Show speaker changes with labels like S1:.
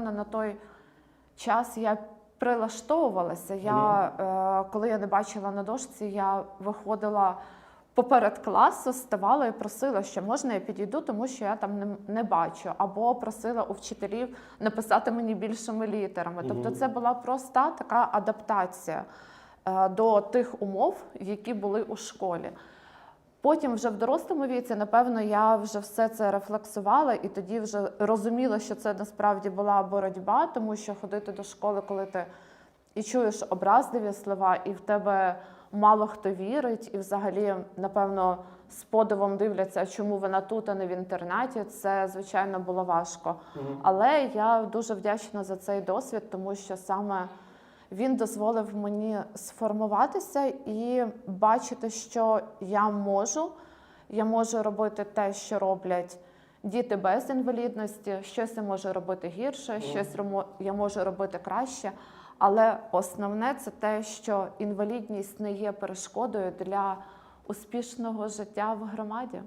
S1: На той час я прилаштовувалася. Я, е, коли я не бачила на дошці, я виходила поперед класу, ставала і просила, що можна я підійду, тому що я там не, не бачу. Або просила у вчителів написати мені більшими літерами. Тобто, це була проста така адаптація е, до тих умов, які були у школі. Потім, вже в дорослому віці, напевно, я вже все це рефлексувала і тоді вже розуміла, що це насправді була боротьба, тому що ходити до школи, коли ти і чуєш образливі слова, і в тебе мало хто вірить, і взагалі, напевно, з подивом дивляться, чому вона тут, а не в інтернеті. Це звичайно було важко. Але я дуже вдячна за цей досвід, тому що саме він дозволив мені сформуватися і бачити, що я можу. Я можу робити те, що роблять діти без інвалідності. Щось я можу робити гірше, щось я можу робити краще. Але основне це те, що інвалідність не є перешкодою для успішного життя в громаді.